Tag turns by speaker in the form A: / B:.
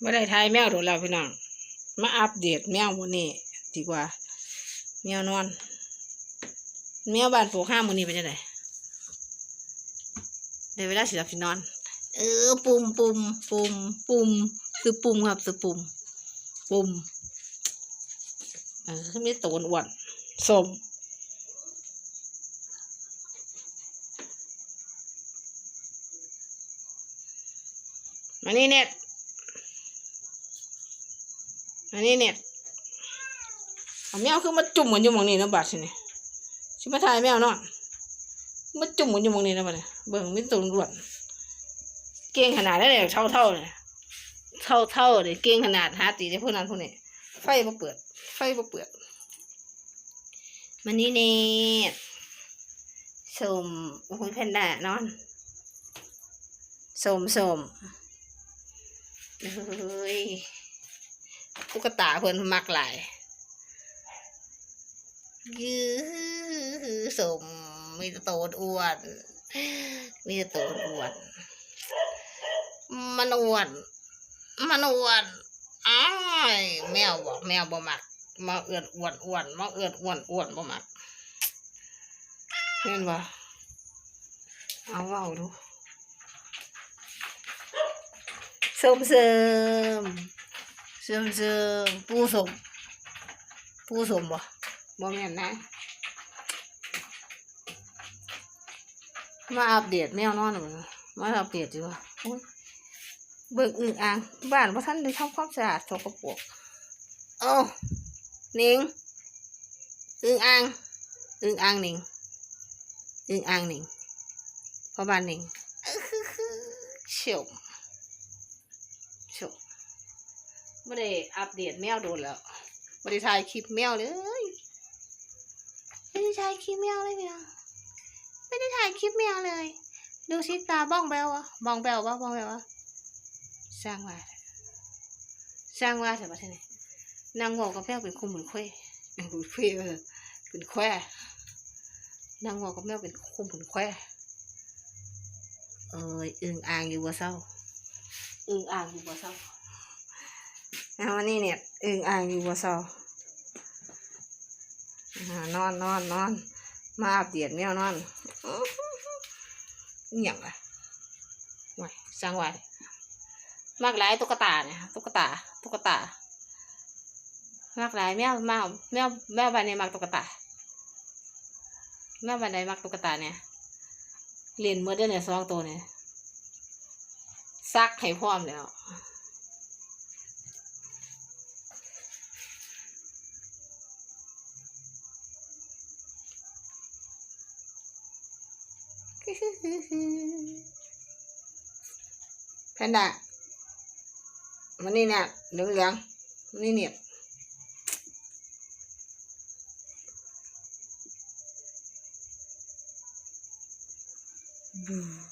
A: ไม่ได้ทายแมวโดนแล้วพี่น้อง มาอัปเดตแมววันนี้ดีกว่า แมวนอน แมวบ้านปลูกห้ามือนี้เป็นยังไงเดี๋ยวเวลาสิหลับสินอน เออ ปุ่มปุ่มปุ่มปุ่มคือปุ่มครับคือปุ่ม ปุ่มเออคือมีตัวอ้วนสมมานี่เน็ต มานี่เน็ตแมวคือมาจุ่มกันอยู่มองนี้นะบัดสินี่ชิมาถ่ายแมวนอนมาจุ่มกันอยู่มองนี้นะบัดเบิ่งมีตัวอ้วนเก่งขนาดนั้นเลยเท่าเท่าเลยเท่าเท่าเลยเก่งขนาดหาตีได้พวกนั้นพวกนี้ไฟบ่เปิด ไฟบ่เปิดมานี่เน็ตสมโอ้ยแพนด้านอนสมสมเฮ้ย ตุ๊กตาเพิ่นมักหลายยื้อสมมีแต่โตนอ้วน มีแต่โตนอ้วน มันอ้วน มันอ้วนอ้ายแมวบอกแมวบ่มักมาเอือนอ้วนอ้วนมาเอือนอ้วนอ้วนบ่มักเห็นบ่เอาเว้าดูเสริมเสริม เสริมเสริมปูสม ปูสมบ่บ่แม่นนะ มาอัปเดตแมวนอนหน่อยมาอัปเดตดีกว่าโอ้ยเบิ่งอึ่งอ่างบ้านว่าท่านได้ทำความสะอาดสกปรกโอ้นิงอึ่งอ่างอึ่งอ่างหนิงอึ่งอ่างหนิงพ่อบ้านหนิงเฉียว ชม ไม่ได้อัปเดตแมวโดนแล้วไม่ได้ถ่ายคลิปแมวเลยไม่ได้ถ่ายคลิปแมวเลยพี่น้องไม่ได้ถ่ายคลิปแมวเลย ดูสิตาบ้องแบวอะบ้องแบววะบ้องแบววะสร้างว่าสร้างว่าแต่ประเทศนี้นางบอกกับแมวเป็นคุมเหมือนเควเป็นคุมเควเออเป็นแควนางบอกกับแมวเป็นคุมเหมือนแควเอ้ยอึงอ่างอยู่บ่เศร้าอึงอ่างอยู่บ่เศร้า เอาวันนี้เนี่ยอึงอ่างอยู่บ่เศร้านอนนอนนอนมาอัปเดตแมวนอนอื้อหือหืออหย่างไว้สร้างไว้มากหลายตุ๊กตาเนี่ยตุ๊กตาตุ๊กตามากหลายแมวแมวแมวแมวบ้านนี้มักตุ๊กตาแมวบ้านใดมักตุ๊กตาเนี่ยเรียนเมื่อเดือนเนี่ยสองตัวเนี่ยซักให้พร้อมแล้ว แพนด้ามันนี่เนี่ยเหลืองเหลืองมันนี่เนี่ยบู